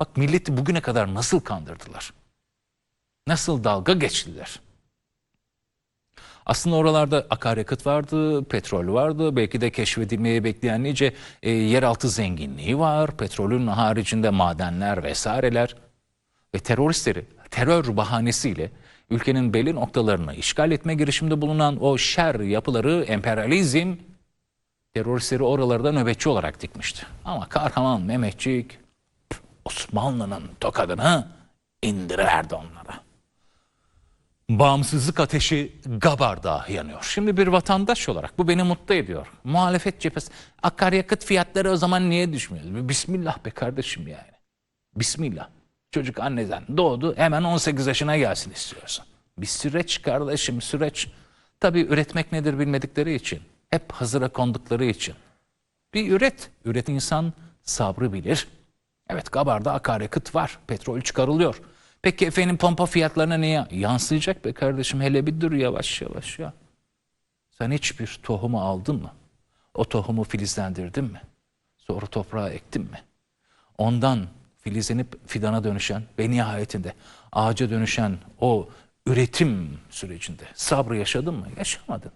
Bak milleti bugüne kadar nasıl kandırdılar? Nasıl dalga geçtiler? Aslında oralarda akaryakıt vardı, petrol vardı. Belki de keşfedilmeyi bekleyen nice e, yeraltı zenginliği var. Petrolün haricinde madenler vesaireler. Ve teröristleri terör bahanesiyle ülkenin belli noktalarını işgal etme girişiminde bulunan o şer yapıları emperyalizm teröristleri oralarda nöbetçi olarak dikmişti. Ama kahraman Mehmetçik Osmanlı'nın tokadını indiriverdi onlara. Bağımsızlık ateşi Gabar'da yanıyor. Şimdi bir vatandaş olarak bu beni mutlu ediyor. Muhalefet cephesi akaryakıt fiyatları o zaman niye düşmüyor? Bismillah be kardeşim yani. Bismillah. Çocuk anneden doğdu hemen 18 yaşına gelsin istiyorsun. Bir süreç kardeşim süreç. Tabii üretmek nedir bilmedikleri için. Hep hazıra kondukları için. Bir üret. Üret insan sabrı bilir. Evet Gabar'da akaryakıt var. Petrol çıkarılıyor. Peki efendim pompa fiyatlarına niye yansıyacak be kardeşim? Hele bir dur yavaş yavaş ya. Sen hiçbir tohumu aldın mı? O tohumu filizlendirdin mi? Sonra toprağa ektin mi? Ondan filizlenip fidana dönüşen ve nihayetinde ağaca dönüşen o üretim sürecinde sabrı yaşadın mı? Yaşamadın.